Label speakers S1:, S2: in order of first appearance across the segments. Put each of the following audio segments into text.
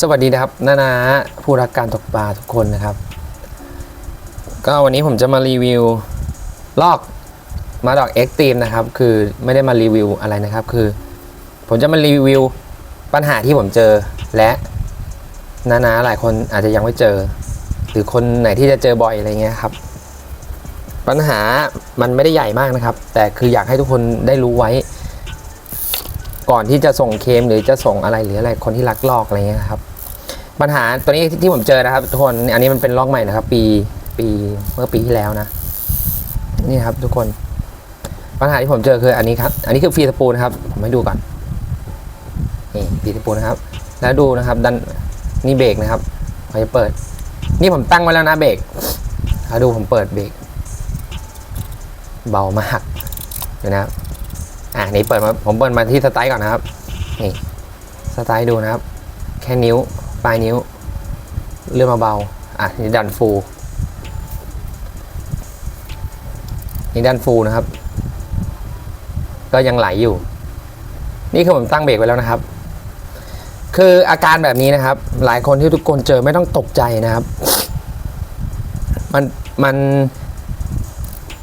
S1: สวัสดีนะครับนานาผู้รักการตกปลาทุกคนนะครับ ก็วันนี้ผมจะมารีวิวลอกมาดอกเอ็กตีมนะครับ คือไม่ได้มารีวิวอะไรนะครับ คือ ผมจะมารีวิวปัญหาที่ผมเจอและนานาหลายคนอาจจะยังไม่เจอ หรือคนไหนที่จะเจอบ่อยอะไรเงี้ยครับ ปัญหามันไม่ได้ใหญ่มากนะครับ แต่คืออยากให้ทุกคนได้รู้ไว้ ก่อนที่จะส่งเคมหรือจะส่งอะไรหรืออะไรคนที่ลักลอกอะไรเงี้ยครับ ปัญหาตัวนี้ที่ผมเจอนะครับทุกคนอันนี้มันเป็นลอกใหม่นะครับ ปีปีเมื่อปีที่แล้วนะนี่ครับทุกคนปัญหาที่ผมเจอคืออันนี้ครับ อันนี้คือฟรีสปูลนะครับ ผมให้ดูก่อน นี่ฟรีสปูลนะครับ แล้วดูนะครับดันนี่เบรกนะครับผมจะเปิด นี่ผมตั้งไว้แล้วนะเบรกแล้วดูผมเปิดเบรก เบามากดี๋ยวนะครับอ่านี่เปิดมาผมเปิดมาที่สไตล์ก่อนนะครับนี่สไตล์ดูนะครับ แค่นิ้วปลายนิ้ว เลื่อนมาเบาอะนี่ดันฟูนี่ดันฟูนะครับ ก็ยังไหลอยู่ นี่คือผมตั้งเบรกไว้แล้วนะครับ คืออาการแบบนี้นะครับ หลายคนที่ทุกคนเจอไม่ต้องตกใจนะครับ มันมัน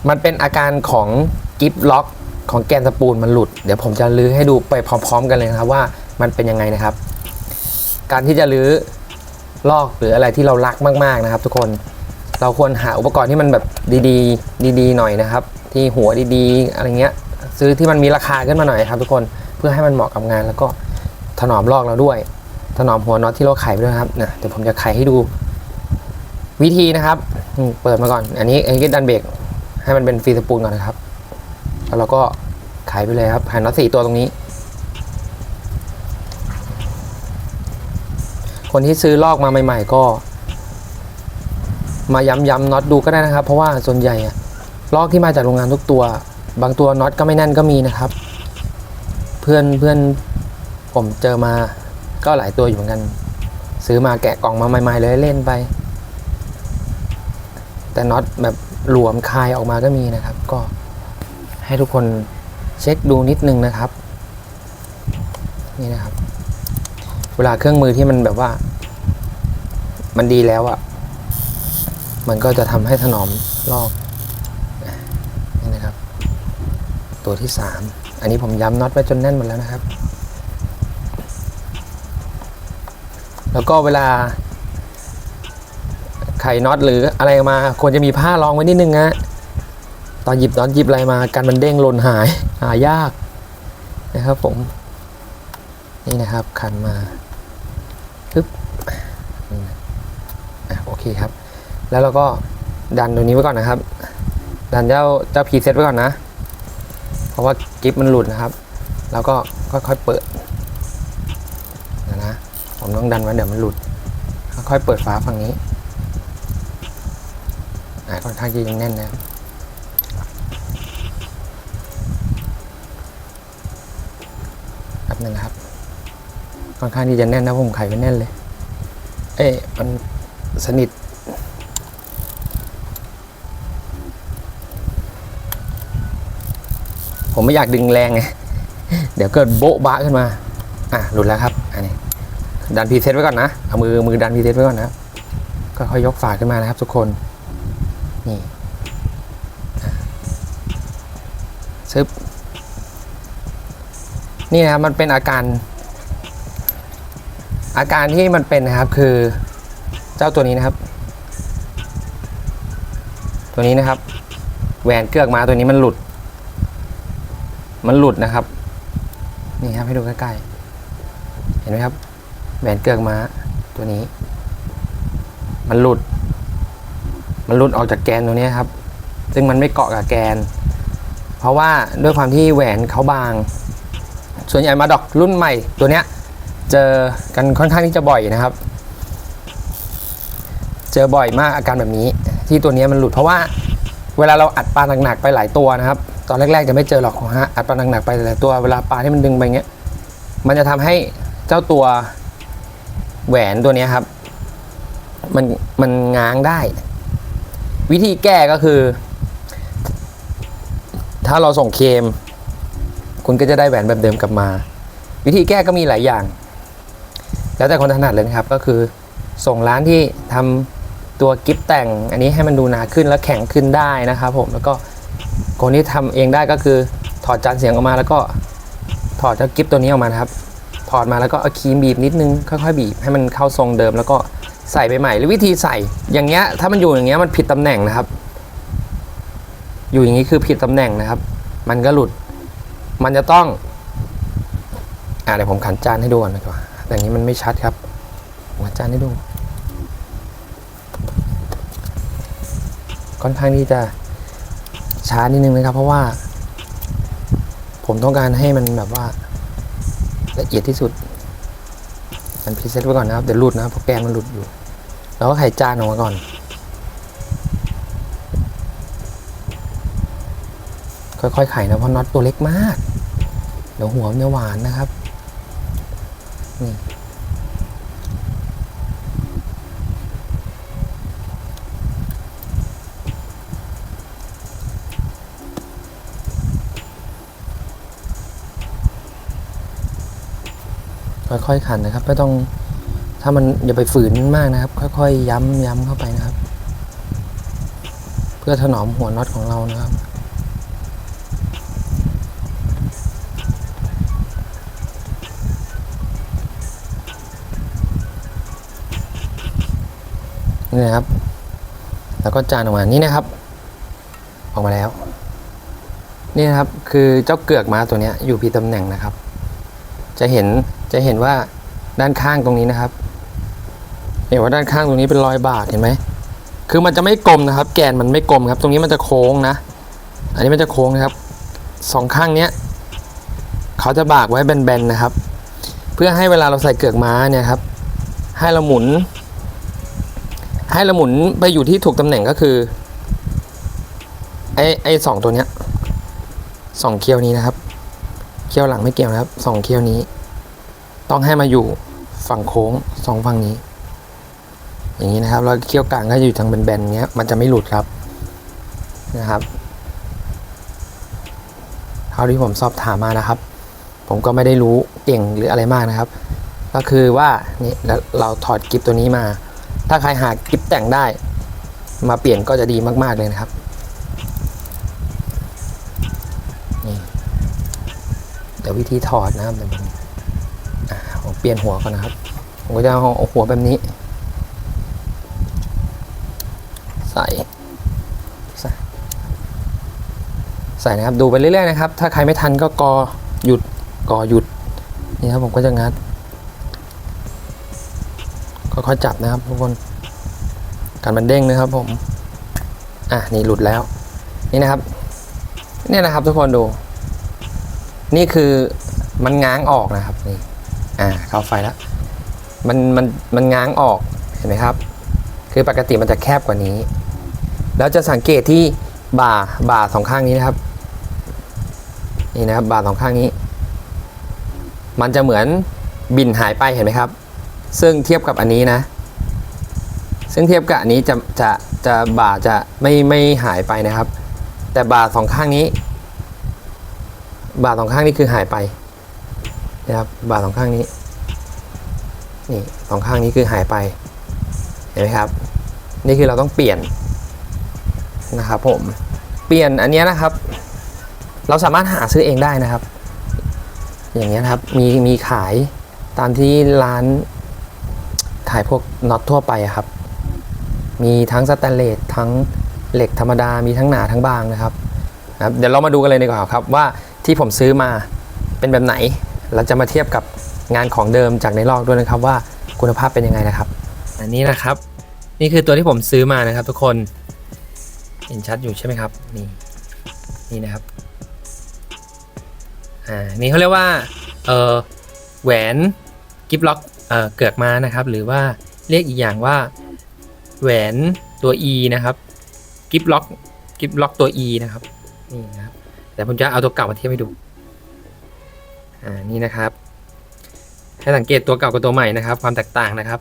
S1: มันเป็นอาการของกิฟล็อกของแกนสปูลมันหลุด เดี๋ยวผมจะลื้อให้ดูไปพร้อม ๆ กันเลยนะครับว่ามันเป็นยังไงนะครับ การที่จะลื้อลอกหรืออะไรที่เรารักมากๆนะครับ ทุกคนเราควรหาอุปกรณ์ที่มันแบบดีๆ ดีๆ หน่อยนะครับ ที่หัวดีๆ อะไรเงี้ย ซื้อที่มันมีราคาขึ้นมาหน่อยครับ ทุกคนเพื่อให้มันเหมาะกับงานแล้วก็ถนอมลอกเราด้วย ถนอมหัวน็อตที่เราไขไปด้วยครับนะเดี๋ยวผมจะไขให้ดูวิธีนะครับเปิดมาก่อน อันนี้อันนี้ดันเบรก ให้มันเป็นฟรีสปูลก่อนนะครับ แล้วเราก็ไขไปเลยครับหาน็อตสี่ตัวตรงนี้ คนที่ซื้อลอกมาใหม่ ๆ ก็ มาย้ำๆน็อตดูก็ได้นะครับ เพราะว่าส่วนใหญ่ลอกที่มาจากโรงงานทุกตัว บางตัวน็อตก็ไม่แน่นก็มีนะครับ เพื่อนเพื่อนผมเจอมาก็หลายตัวอยู่เหมือนกัน ซื้อมาแกะกล่องมาใหม่ ๆ เลยเล่นไป แต่น็อตแบบ หลวมคายออกมาก็มีนะครับ ก็ให้ทุกคนเช็คดูนิดนึงนะครับ นี่นะครับ เวลาเครื่องมือที่มันแบบว่า มันดีแล้วอะ่ะ มันก็จะทำให้ถนอมลอกนี่นะครับ ตัวที่สามอันนี้ผมย้ำน็อตไว้จนแน่นหมดแล้วนะครับ แล้วก็เวลา ไขน็อตหรืออะไรมาควรจะมีผ้ารองไว้นิดนึงนะตอนหยิบน็อตหยิบอะไรมากันมันเด้งหล่นหายหายากนะครับผม นี่นะครับคันมาปึ๊บโอเคครับ แล้วเราก็ดันตรงนี้ไว้ก่อนนะครับ ดันเจ้าเจ้าพีเซตไว้ก่อนนะ เพราะว่ากิฟมันหลุดนะครับ แล้วก็ค่อยๆเปิดนะนะผมต้องดันไว้เดี๋ยวมันหลุดค่อยๆเปิดฝาฝั่งนี้ ค่อนข้างจะยังแน่นนะครับแป๊บนึงนะครับ ค่อนข้างที่จะแน่นนะผมไขไว้แน่นเลย เอ๊ะมันสนิทผมไม่อยากดึงแรงไง เดี๋ยวเกิดโบ๊ะบะขึ้นมา อะ หลุดแล้วครับ อันนี้ ดันพีเซตไว้ก่อนนะ เอามือมือดันพีเซตไว้ก่อนนะ ก็ค่อยยกฝาขึ้นมานะครับทุกคน นี่ซึบนี่นะครับมันเป็นอาการ อาการที่มันเป็นนะครับคือเจ้าตัวนี้นะครับ ตัวนี้นะครับ แหวนเกือกมาตัวนี้มันหลุด มันหลุดนะครับ นี่ครับให้ดูใกล้ๆเห็นไหมครับ แหวนเกือกมาตัวนี้ มันหลุด มันหลุดออกจากแกนตัวนี้ครับ ซึ่งมันไม่เกาะกับแกน เพราะว่าด้วยความที่แหวนเขาบาง ส่วนใหญ่มาดอกรุ่นใหม่ตัวเนี้ยเจอกันค่อนข้างที่จะบ่อยนะครับ เจอบ่อยมากอาการแบบนี้ ที่ตัวนี้มันหลุดเพราะว่าเวลาเราอัดปลาหนักๆไปหลายตัวนะครับ ตอนแรกๆจะไม่เจอหรอกฮะอัดปลาหนักๆไปหลายตัวเวลาปลาที่มันดึงไปเงี้ยมันจะทำให้เจ้าตัวแหวนตัวนี้ครับ มันมันง้างได้ วิธีแก้ก็คือ ถ้าเราส่งเคม คุณก็จะได้แหวนแบบเดิมกลับมา วิธีแก้ก็มีหลายอย่าง แล้วแต่คนถนัดเลยนะครับก็คือส่งร้านที่ทำตัวกิฟแต่ง อันนี้ให้มันดูหนาขึ้นแล้วแข็งขึ้นได้นะครับผมแล้วก็คนที่ทำเองได้ก็คือถอดจานเสียงออกมาแล้วก็ถอดเจ้ากิฟตัวนี้ออกมานะครับ ถอดมาแล้วก็เอาครีมบีบนิดนึงค่อยๆบีบให้มันเข้าทรงเดิมแล้วก็ ใส่ไปใหม่หรือวิธีใส่อย่างเงี้ยถ้ามันอยู่อย่างเงี้ยมันผิดตำแหน่งนะครับ อยู่อย่างนี้คือผิดตำแหน่งนะครับ มันก็หลุด มันจะต้องอ่าเดี๋ยวผมขันจานให้ดูก่อนดีกว่าอย่างนี้มันไม่ชัดครับผมขันจานให้ดู ค่อนข้างที่จะช้านิดนึงนะครับ เพราะว่า ผมต้องการให้มันแบบว่าละเอียดที่สุด มันพรีเซตไว้ก่อนนะครับเดี๋ยวหลุดนะเพราะแกนมันหลุดอยู่เราก็ไข่จานออกมาก่อนค่อยๆไข่นะเพราะน็อตตัวเล็กมาก เดี๋ยวหัวมันจะหวานนะครับนี่ ค่อยๆขันนะครับ ไม่ต้องถ้ามันอย่าไปฝืนมากนะครับ ค่อยๆย้ำย้ำเข้าไปนะครับ เพื่อถนอมหัวน็อตของเรานะครับนี่นะครับ แล้วก็จานออกมานี่นะครับ ออกมาแล้ว นี่นะครับ คือเจ้าเกือกม้าตัวนี้อยู่ผิดตำแหน่งนะครับ จะเห็น จะเห็นว่าด้านข้างตรงนี้นะครับ เห็นว่าด้านข้างตรงนี้เป็นรอยบากเห็นไหมคือมันจะไม่กลมนะครับ แกนมันไม่กลมครับ ตรงนี้มันจะโค้งนะ อันนี้มันจะโค้งนะครับสองข้างเนี้ยเขาจะบากไว้แบนๆนะครับ เพื่อให้เวลาเราใส่เกือกม้าเนี่ยครับ ให้เราหมุน ให้เราหมุนไปอยู่ที่ถูกตำแหน่งก็คือไอ้ไอ้สองตัวเนี้ยสองเคี้ยวนี้นะครับ เคี้ยวหลังไม่เกี่ยวนะครับสองเคี้ยวนี้ ต้องให้มาอยู่ฝั่งโค้งสองฝั่งนี้ อย่างนี้นะครับแล้วเคี้ยวกลางก็อยู่ทางแบนๆเงี้ยมันจะไม่หลุดครับนะครับเท่าที่ผมสอบถามมานะครับ ผมก็ไม่ได้รู้เก่งหรืออะไรมากนะครับ ก็คือว่านี่แล้วเราถอดกิฟตัวนี้มา ถ้าใครหากิฟแต่งได้ มาเปลี่ยนก็จะดีมากๆเลยนะครับนี่เดี๋ยววิธีถอดนะครับเดี๋ยวผม เปลี่ยนหัวก่อนนะครับผมก็จะเอาหัวแบบนี้ ใส่ใส่นะครับดูไปเรื่อยๆนะครับ ถ้าใครไม่ทันก็กอหยุดกอหยุดนี่ครับผมก็จะงัดค่อยจับนะครับทุกคนการมันเด้งนะครับผมอะนี่หลุดแล้วนี่นะครับเนี่ยนะครับทุกคนดู นี่คือมันง้างออกนะครับนี่ อ่าเข้าไฟแล้วมันมันมันง้างออกเห็นไหมครับ คือปกติมันจะแคบกว่านี้ แล้วจะสังเกตที่บ่าบ่าสองข้างนี้นะครับ นี่นะครับบ่าสองข้างนี้ มันจะเหมือนบินหายไปเห็นไหมครับ ซึ่งเทียบกับอันนี้นะ ซึ่งเทียบกับอันนี้จะจะจะบ่าจะไม่ไม่หายไปนะครับ แต่บ่าสองข้างนี้ บ่าสองข้างนี้คือหายไป นะครับบ่าสองข้างนี้นี่สองข้างนี้คือหายไปเห็นไหมครับ นี่คือเราต้องเปลี่ยนนะครับผมเปลี่ยนอันนี้นะครับ เราสามารถหาซื้อเองได้นะครับ อย่างเงี้ยนครับมีมีขายตามที่ร้านขายพวกน็อตทั่วไปครับ มีทั้งสแตนเลสทั้งเหล็กธรรมดามีทั้งหนาทั้งบางนะครับ เดี๋ยวเรามาดูกันเลยดีกว่าครับว่าที่ผมซื้อมาเป็นแบบไหน เราจะมาเทียบกับงานของเดิมจากในลอกด้วยนะครับว่าคุณภาพเป็นยังไงนะครับ อันนี้นะครับ นี่คือตัวที่ผมซื้อมานะครับ ทุกคนเห็นชัดอยู่ใช่ไหมครับนี่นี่นะครับอ่านี่เขาเรียกว่าเออแหวนกิฟล็อกเออเกือกม้านะครับ หรือว่าเรียกอีกอย่างว่า แหวนตัว E นะครับกิฟล็อกกิฟล็อกตัว E นะครับนี่นะครับแต่ผมจะเอาตัวเก่ามาเทียบให้ดู อ่านี่นะครับ ให้สังเกตตัวเก่ากับตัวใหม่นะครับ ความแตกต่างนะครับ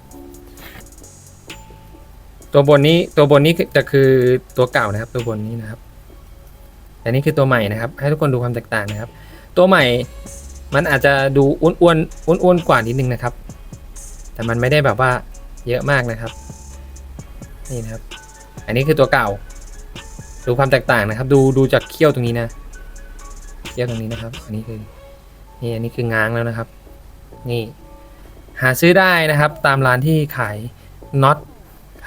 S1: ตัวบนนี้ตัวบนนี้จะคือตัวเก่านะครับ ตัวบนนี้นะครับแต่นี่คือตัวใหม่นะครับ ให้ทุกคนดูความแตกต่างนะครับ ตัวใหม่มันอาจจะดูอ้วนอ้วนอ้วนอ้วนๆกว่านิดนึงนะครับ แต่มันไม่ได้แบบว่าเยอะมากนะครับ นี่นะครับ อันนี้คือตัวเก่า ดูความแตกต่างนะครับ ดูดูจากเขี้ยวตรงนี้นะเขี้ยวตรงนี้นะครับ อันนี้คือ นี่อันนี้คือง้างแล้วนะครับ นี่ หาซื้อได้นะครับ ตามร้านที่ขายน็อต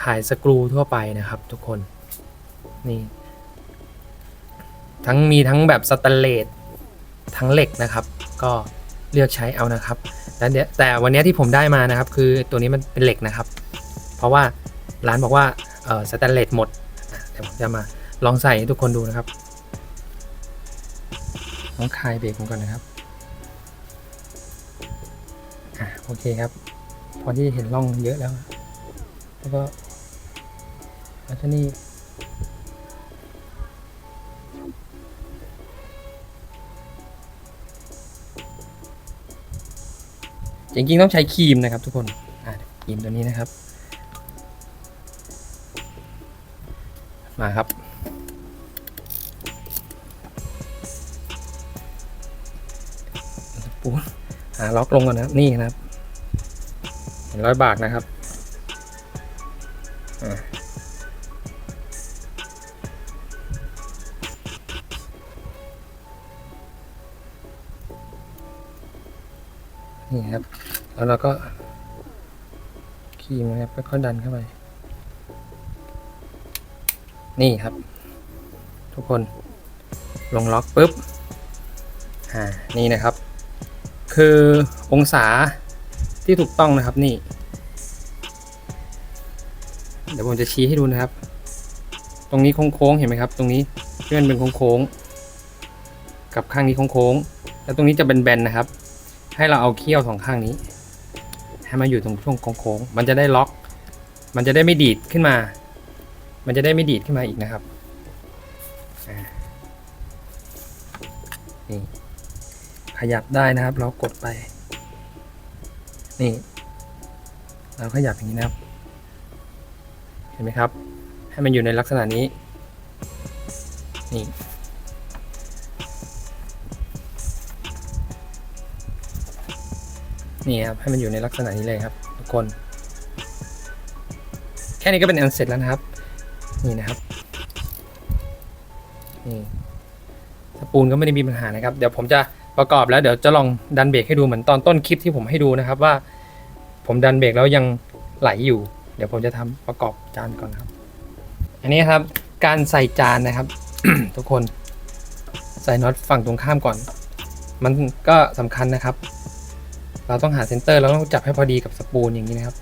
S1: ขายสกรูทั่วไปนะครับ ทุกคน นี่ ทั้งมีทั้งแบบสแตนเลสทั้งเหล็กนะครับ ก็เลือกใช้เอานะครับแล้วเดี๋ยวแต่วันนี้ที่ผมได้มานะครับ คือตัวนี้มันเป็นเหล็กนะครับ เพราะว่าร้านบอกว่าเออสแตนเลสหมดอะเดี๋ยวผมจะมาลองใส่ให้ทุกคนดูนะครับต้องคลายเบรกผมก่อนนะครับ อะโอเคครับ พอที่เห็นร่องเยอะแล้ว แล้วก็แล้วก็นี่จริงๆต้องใช้ครีมนะครับทุกคนอะครีมตัวนี้นะครับ มาครับ ปูน ล็อกลงก่อนนะนี่นะครับเห็นร้อยบาทนะครับนี่ครับ แล้วเราก็คีมนะครับค่อยๆดันเข้าไป นี่ครับ ทุกคนลงล็อกปุ๊บ อ่า นี่นะครับ คือองศาที่ถูกต้องนะครับนี่ เดี๋ยวผมจะชี้ให้ดูนะครับ ตรงนี้โค้งๆเห็นไหมครับ ตรงนี้ที่มันเป็นโค้งๆกับข้างนี้โค้งๆแล้วตรงนี้จะเป็นแบนๆนะครับ ให้เราเอาเขี้ยวสองข้างนี้ ให้มาอยู่ตรงช่วงโค้งๆมันจะได้ล็อก มันจะได้ไม่ดีดขึ้นมา มันจะได้ไม่ดีดขึ้นมาอีกนะครับนี่ ขยับได้นะครับ เรากดไป นี่ เราขยับอย่างนี้นะครับ เห็นไหมครับ ให้มันอยู่ในลักษณะนี้ นี่ นี่ครับ ให้มันอยู่ในลักษณะนี้เลยครับ ทุกคน แค่นี้ก็เป็นอันเสร็จแล้วนะครับ นี่นะครับ นี่สปูนก็ไม่ได้มีปัญหานะครับ เดี๋ยวผมจะ ประกอบแล้วเดี๋ยวจะลองดันเบรกให้ดูเหมือนตอนต้นคลิปที่ผมให้ดูนะครับว่า ผมดันเบรกแล้วยังไหลอยู่ เดี๋ยวผมจะทำประกอบจานก่อนครับ อันนี้ครับการใส่จานนะครับ ทุกคนใส่น็อตฝั่งตรงข้ามก่อน มันก็สำคัญนะครับ เราต้องหาเซนเตอร์เราต้องจับให้พอดีกับสปูนอย่างนี้นะครับ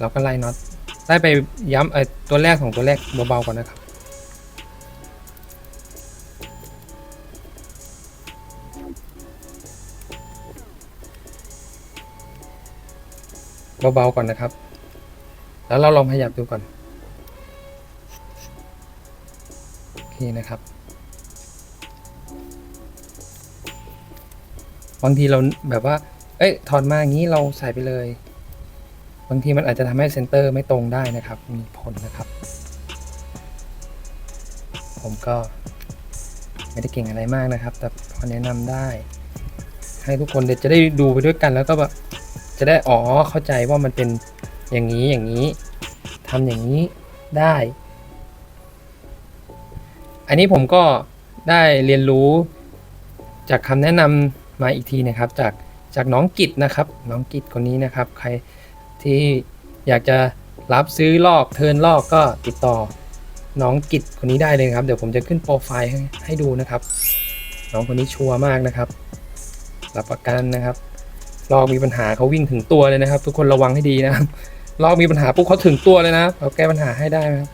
S1: เราก็ไล่น็อตไล่ไปย้ำเออตัวแรกของตัวแรกเบาๆก่อนนะครับ เบาๆก่อนนะครับ แล้วเราลองขยับดูก่อนโอเคนะครับบางทีเราแบบว่า เอ้ยถอดมาอย่างนี้เราใส่ไปเลย บางทีมันอาจจะทำให้เซนเตอร์ไม่ตรงได้นะครับ มีผลนะครับ ผมก็ไม่ได้เก่งอะไรมากนะครับ แต่พอแนะนำได้ ให้ทุกคนเดี๋ยวจะได้ดูไปด้วยกันแล้วก็แบบ จะได้อ๋อเข้าใจว่ามันเป็นอย่างนี้อย่างนี้ทำอย่างนี้ได้ อันนี้ผมก็ได้เรียนรู้จากคำแนะนำมาอีกทีนะครับ จากจากน้องกิจนะครับ น้องกิจคนนี้นะครับ ใครที่อยากจะรับซื้อลอกเทิร์นลอกก็ติดต่อน้องกิจคนนี้ได้เลยครับ เดี๋ยวผมจะขึ้นโปรไฟล์ให้ให้ดูนะครับ น้องคนนี้ชัวร์มากนะครับรับประกันนะครับ ลอกมีปัญหาเขาวิ่งถึงตัวเลยนะครับ ทุกคนระวังให้ดีนะครับลอกมีปัญหาปุ๊บเขาถึงตัวเลยนะเราแก้ปัญหาให้ได้นะครับ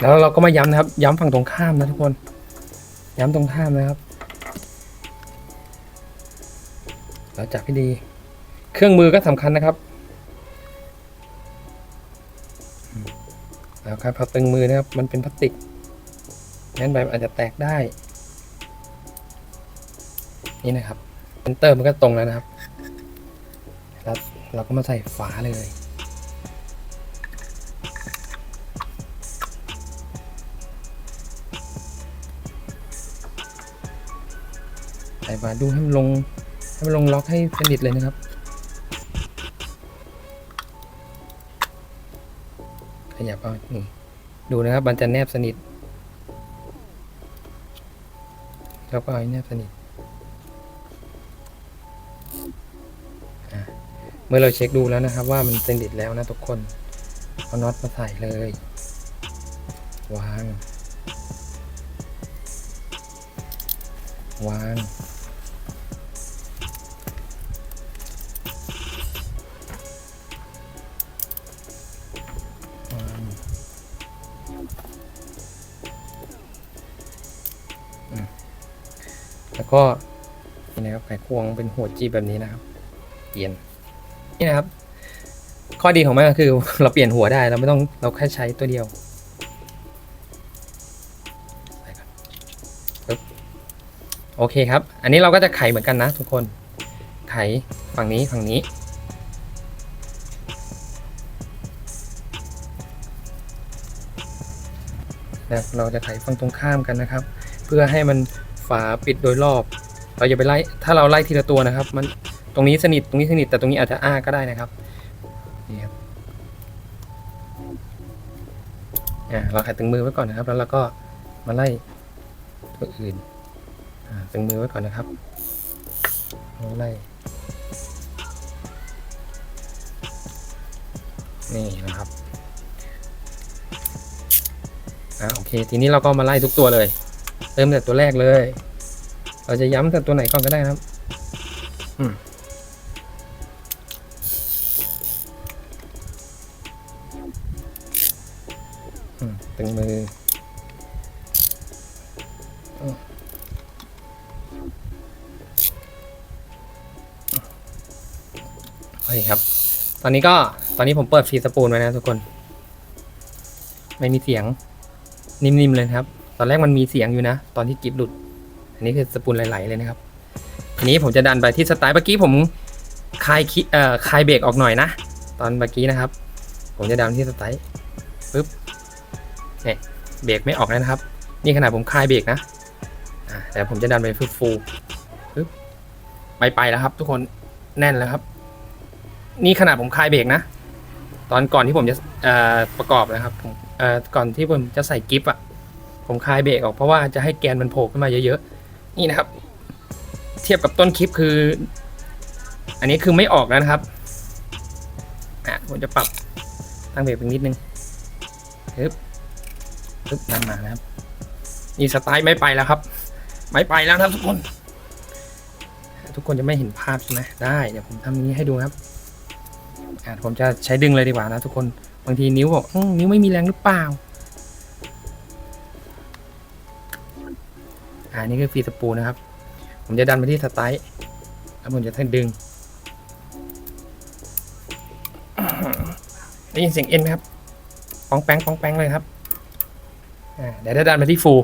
S1: แล้วเราก็มาย้ำนะครับ ย้ำฝั่งตรงข้ามนะทุกคน ย้ำตรงข้ามนะครับเราจับให้ดี เครื่องมือก็สำคัญนะครับอืมแล้วครับพอตึงมือนะครับ มันเป็นพลาสติกงั้นแบบอาจจะแตกได้ นี่นะครับ เซนเตอร์มันก็ตรงแล้วนะครับแล้วเราก็มาใส่ฝาเลยนส่ฝาดูให้มันลง ให้มันลงล็อกให้สนิทเลยนะครับ ขยับเอาดูนะครับ มันจะแนบสนิท แล้วก็เอาให้แนบสนิท เมื่อเราเช็คดูแล้วนะครับว่ามันสนิทแล้วนะทุกคน เอาน็อตมาใส่เลย วาง วาง วาง แล้วก็นี่นะครับไขควงเป็นหัวจีบแบบนี้นะครับเปลี่ยน นี่นะครับ ข้อดีของมันก็คือเราเปลี่ยนหัวได้เราไม่ต้องเราแค่ใช้ตัวเดียวโอเคครับ อันนี้เราก็จะไขเหมือนกันนะทุกคน ไขฝั่งนี้ฝั่งนี้ นะเราจะไขฝั่งตรงข้ามกันนะครับ เพื่อให้มันฝาปิดโดยรอบ เราอย่าไปไล่ ถ้าเราไล่ทีละตัวนะครับ มัน ตรงนี้สนิทตรงนี้สนิทแต่ตรงนี้อาจจะอ้าก็ได้นะครับนี่ครับอ่าเราไขตึงมือไว้ก่อนนะครับ แล้วเราก็มาไล่ตัวอื่นอ่าตึงมือไว้ก่อนนะครับแล้วไล่นี่นะครับอ่าโอเค ทีนี้เราก็มาไล่ทุกตัวเลย เริ่มแต่ตัวแรกเลย เราจะย้ำแต่ตัวไหนก่อนก็ได้นะครับ อืม อนนี้ก็ตอนนี้ผมเปิดฟรีสปูลไว้นะทุกคน ไม่มีเสียงนิ่มๆเลยครับ ตอนแรกมันมีเสียงอยู่นะ ตอนที่กิฟหลุด อันนี้คือสปูลไหลๆเลยนะครับทีนี้ผมจะดันไปที่สไตล์เมื่อกี้ผมคลายคิเอ่อคลายเบรกออกหน่อยนะ ตอนเมื่อกี้นะครับ ผมจะดันที่สไตล์ปึ๊บเนี่ยเบรกไม่ออกนะครับ นี่ขนาดผมคลายเบรกนะแต่ผมจะดันไปฟูฟูปึ๊บไปไปแล้วครับ ทุกคนแน่นแล้วครับ นี่ขนาดผมคลายเบรกนะ ตอนก่อนที่ผมจะเอ่อประกอบนะครับผมเอ่อก่อนที่ผมจะใส่กิฟอะผมคลายเบรกออกเพราะว่าจะให้แกนมันโผล่ขึ้นมาเยอะๆ นี่นะครับ เทียบกับต้นคลิปคือ อันนี้คือไม่ออกแล้วนะครับอะผมจะปรับตั้งเบรกเป็นนิดนึงปึ๊บปึ๊บนั่นมานะครับนี่สไตล์ไม่ไปแล้วครับ ไม่ไปแล้วครับทุกคน ทุกคนจะไม่เห็นภาพใช่ไหมได้ เดี๋ยวผมทำนี้ให้ดูครับ อะผมจะใช้ดึงเลยดีกว่านะทุกคนบางทีนิ้วบอกอนิ้วไม่มีแรงหรือเปล่าอ่านี่คือฟรีสปูนะครับ ผมจะดันไปที่สไตล์แล้วผมจะท่านดึงได้ยินเสียงเอ็นไหมครับป้องแป้งป้องแป้งเลยครับอ่าเดี๋ยวจะดันไปที่ฟู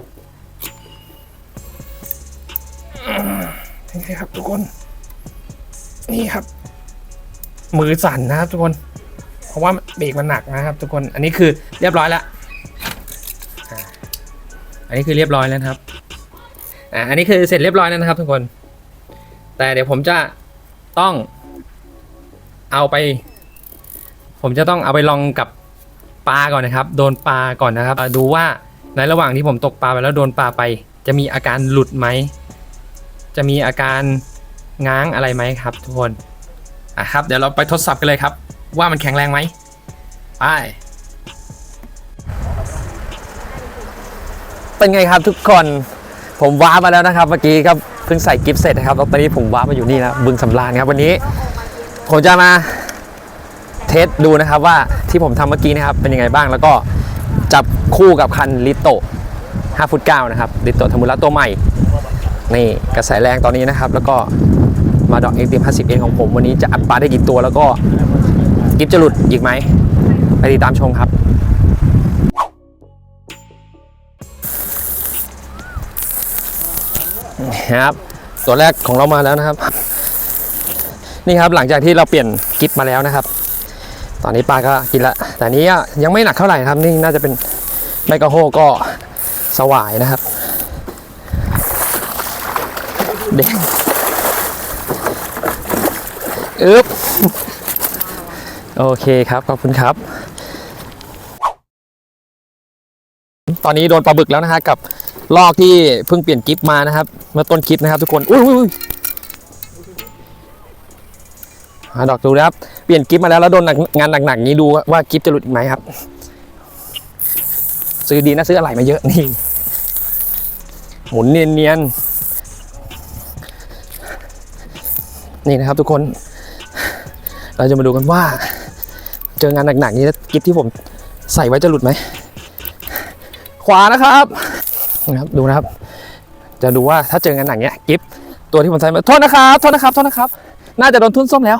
S1: มือสั่นนะครับทุกคน เพราะว่าเบรกมันหนักนะครับ ทุกคนอันนี้คือเรียบร้อยแล้วอันนี้คือเรียบร้อยแล้วครับอ่าอันนี้คือเสร็จเรียบร้อยแล้วนะครับ ทุกคน แต่เดี๋ยวผมจะต้องเอาไป ผมจะต้องเอาไปลองกับปลาก่อนนะครับ โดนปลาก่อนนะครับดูว่าในระหว่างที่ผมตกปลาไปแล้วโดนปลาไป จะมีอาการหลุดไหม จะมีอาการง้างอะไรไหมครับ ทุกคน อะครับ เดี๋ยวเราไปทดสอบกันเลยครับ ว่ามันแข็งแรงไหมไปเป็นไงครับทุกคนผมว้าร์ปมาแล้วนะครับ เมื่อกี้ก็เพิ่งใส่กิฟต์เสร็จนะครับแล้วตอนนี้ผมว้าร์ปมาอยู่นี่นะบึงสำราญครับวันนี้ ผมจะมาเทสดูนะครับว่าที่ผมทำเมื่อกี้นะครับเป็นยังไงบ้างแล้วก็จับคู่กับคันลิโต5ฟุต9นะครับลิโตทามุระตัวใหม่นี่กระแสแรงตอนนี้นะครับ แล้วก็ มาดอกเอ็กซ์ตีม50เอ็นของผมวันนี้จะอัดปลาได้กี่ตัวแล้วก็กิฟต์จะหลุดอีกไหมไปติดตามชมครับนะครับ ตัวแรกของเรามาแล้วนะครับ นี่ครับหลังจากที่เราเปลี่ยนกิฟมาแล้วนะครับ ตอนนี้ปลาก็กินละ แต่นี้ยังไม่หนักเท่าไหร่ครับ นี่น่าจะเป็นไมกะโฮก็สวายนะครับ เด้ง อึ๊บโอเคครับ ขอบคุณครับ ตอนนี้โดนปลาบึกแล้วนะฮะกับลอกที่เพิ่งเปลี่ยนกิฟมานะครับ เมื่อต้นคลิปนะครับทุกคน อุ้ยอุ้ยอุ้ยหาดอกดูนะครับ เปลี่ยนกิฟมาแล้วแล้วโดนงานหนักๆนี้ดูว่ากิฟจะหลุดอีกไหมครับ ซื้อดีนะซื้ออะไรมาเยอะนี่ หมุนเนียนๆนี่นะครับทุกคน เราจะมาดูกันว่า เจองานหนักๆนี้กิฟที่ผมใส่ไว้จะหลุดไหม ขวานะครับนะครับดูนะครับ จะดูว่าถ้าเจองานหนักเนี้ยกิฟตัวที่ผมใส่มาโทษนะครับโทษนะครับโทษนะครับ น่าจะโดนทุ่นส้มแล้ว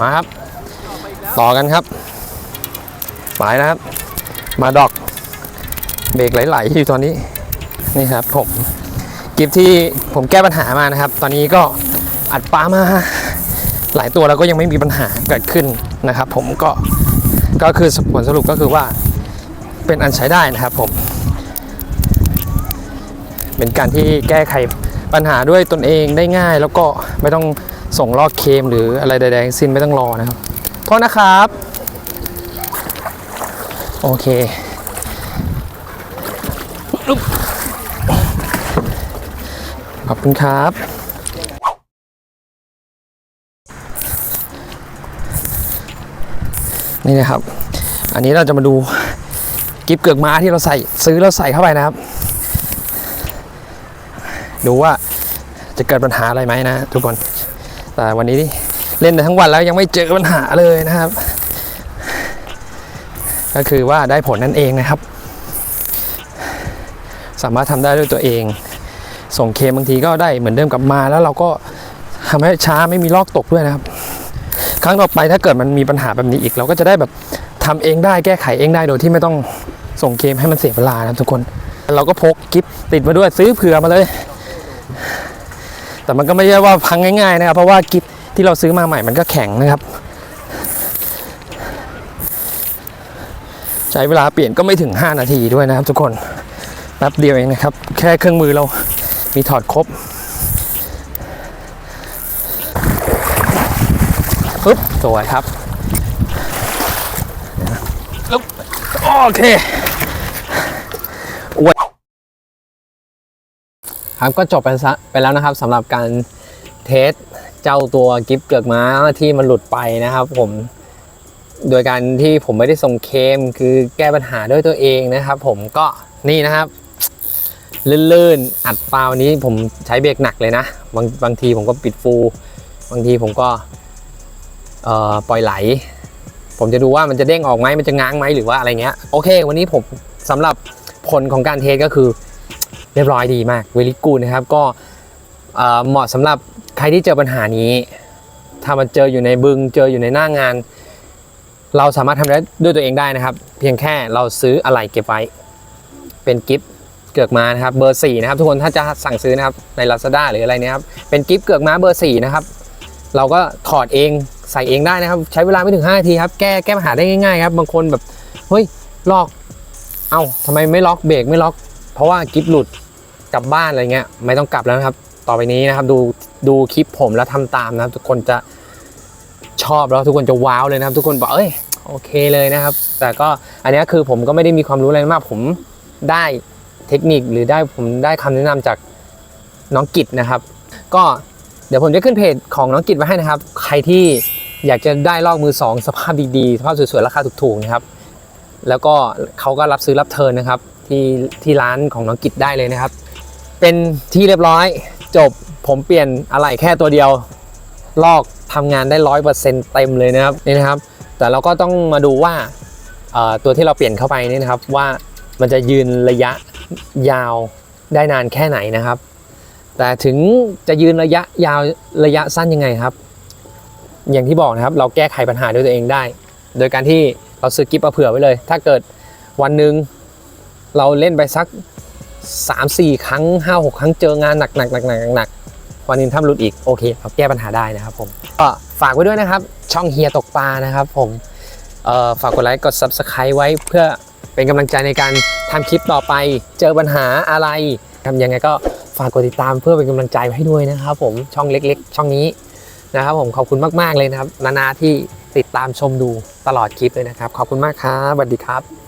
S1: มาครับ ต่อกันครับหมายนะครับ มาดอก เบรกไหลๆอยู่ตอนนี้ นี่ครับผม กิฟที่ผมแก้ปัญหามานะครับ ตอนนี้ก็อัดปลามาหลายตัวแล้วก็ยังไม่มีปัญหาเกิดขึ้นนะครับ ผมก็ก็คือผลสรุปก็คือว่าเป็นอันใช้ได้นะครับผม เป็นการที่แก้ไขปัญหาด้วยตนเองได้ง่าย แล้วก็ไม่ต้องส่งลอกเคมหรืออะไรใดๆทั้งสิ้นไม่ต้องรอนะครับโทษนะครับ โอเคอุ๊บ ขอบคุณครับ นี่นะครับ อันนี้เราจะมาดูกิฟเกือกม้าที่เราใส่ซื้อแล้วใส่เข้าไปนะครับ ดูว่าจะเกิดปัญหาอะไรไหมนะ ทุกคน แต่วันนี้เล่นมาทั้งวันแล้วยังไม่เจอปัญหาเลยนะครับ ก็คือว่าได้ผลนั่นเองนะครับ สามารถทำได้ด้วยตัวเอง ส่งเคมบางทีก็ได้เหมือนเดิมกลับมา แล้วเราก็ทำให้ช้าไม่มีลอกตกด้วยนะครับ ครั้งต่อไปถ้าเกิดมันมีปัญหาแบบนี้อีก เราก็จะได้แบบทำเองได้แก้ไขเองได้โดยที่ไม่ต้องส่งเคมให้มันเสียเวลานะทุกคน เราก็พกกิฟติดมาด้วยซื้อเผื่อมาเลย แต่มันก็ไม่ใช่ว่าพังง่ายๆนะครับเพราะว่ากิฟที่เราซื้อมาใหม่มันก็แข็งนะครับ ใช้เวลาเปลี่ยนก็ไม่ถึง 5 นาทีด้วยนะครับทุกคนแป๊บเดียวเองนะครับ แค่เครื่องมือเรา มีถอดครบปึ๊บสวยครับโอเคอวยครับก็จบไปไปแล้วนะครับสำหรับการเทสเจ้าตัวกิฟต์เกือกม้าที่มันหลุดไปนะครับผมโดยการที่ผมไม่ได้ส่งเคมคือแก้ปัญหาด้วยตัวเองนะครับ ผมก็นี่นะครับ ลื่นๆ อัดปลาวันนี้ผมใช้เบรกหนักเลยนะ บางบางทีผมก็ปิดฟูลบางทีผมก็ปล่อยไหล ผมจะดูว่ามันจะเด้งออกไหมมันจะง้างไหมหรือว่าอะไรเงี้ย โอเค วันนี้ผมสำหรับผลของการเทสก็คือเรียบร้อยดีมากเวลิกูนะครับก็เหมาะสำหรับใครที่เจอปัญหานี้ ถ้ามันเจออยู่ในบึงเจออยู่ในหน้างาน เราสามารถทำได้ด้วยตัวเองได้นะครับ เพียงแค่เราซื้ออะไหล่เก็บไว้เป็นกิฟต์ เกือกม้านะครับเบอร์4นะครับทุกคนถ้าจะสั่งซื้อนะครับใน Lazada หรืออะไรเนี้ยครับเป็นกิฟต์เกือกม้าเบอร์4นะครับเราก็ถอดเองใส่เองได้นะครับ ใช้เวลาไม่ถึง5นาทีครับแก้แก้ปัญหาได้ง่ายๆครับบางคนแบบเฮ้ยล็อกเอ้าทำไมไม่ล็อกเบรกไม่ล็อก เพราะว่ากิฟต์หลุดกลับบ้านอะไรเงี้ยไม่ต้องกลับแล้วนะครับ ต่อไปนี้นะครับดูดูคลิปผมแล้วทำตามนะครับ ทุกคนจะชอบแล้วทุกคนจะว้าวเลยนะครับ ทุกคนบอกเอ้ยโอเคเลยนะครับ แต่ก็อันนี้คือผมก็ไม่ได้มีความรู้อะไรมากผมได้ เทคนิคหรือได้ผมได้คำแนะนำจากน้องกิจนะครับ ก็เดี๋ยวผมจะขึ้นเพจของน้องกิจไว้ให้นะครับ ใครที่อยากจะได้ลอกมือสองสภาพดีๆ สภาพสวยๆ ราคาถูกๆนะครับ แล้วก็เขาก็รับซื้อรับเทิร์นนะครับ ที่ที่ร้านของน้องกิจได้เลยนะครับ เป็นที่เรียบร้อยจบผมเปลี่ยนอะไหล่แค่ตัวเดียว ลอกทำงานได้ร้อยเปอร์เซ็นต์เต็มเลยนะครับนี่นะครับ แต่เราก็ต้องมาดูว่าตัวที่เราเปลี่ยนเข้าไปนี่นะครับว่ามันจะยืนระยะ ยาวได้นานแค่ไหนนะครับ แต่ถึงจะยืนระยะยาวระยะสั้นยังไงครับ อย่างที่บอกนะครับเราแก้ไขปัญหาด้วยตัวเองได้ โดยการที่เราซื้อกิฟต์มาเผื่อไว้เลย ถ้าเกิดวันหนึ่งเราเล่นไปสัก 3-4 ครั้ง 5-6 ครั้งเจองานหนักๆหนักๆหนักวันนี้ถ้าหลุดอีกโอเคเราแก้ปัญหาได้นะครับผมก็ฝากไว้ด้วยนะครับ ช่องเฮียตกปลานะครับผมฝากกดไลค์กด Subscribe ไว้เพื่อ เป็นกำลังใจในการทำคลิปต่อไป เจอปัญหาอะไรทำยังไงก็ฝากกดติดตามเพื่อเป็นกำลังใจให้ด้วยนะครับผมช่องเล็ก ๆ ช่องนี้นะครับผมขอบคุณมากๆเลยนะครับ นานาที่ติดตามชมดูตลอดคลิปเลยนะครับ ขอบคุณมากครับสวัสดีครับ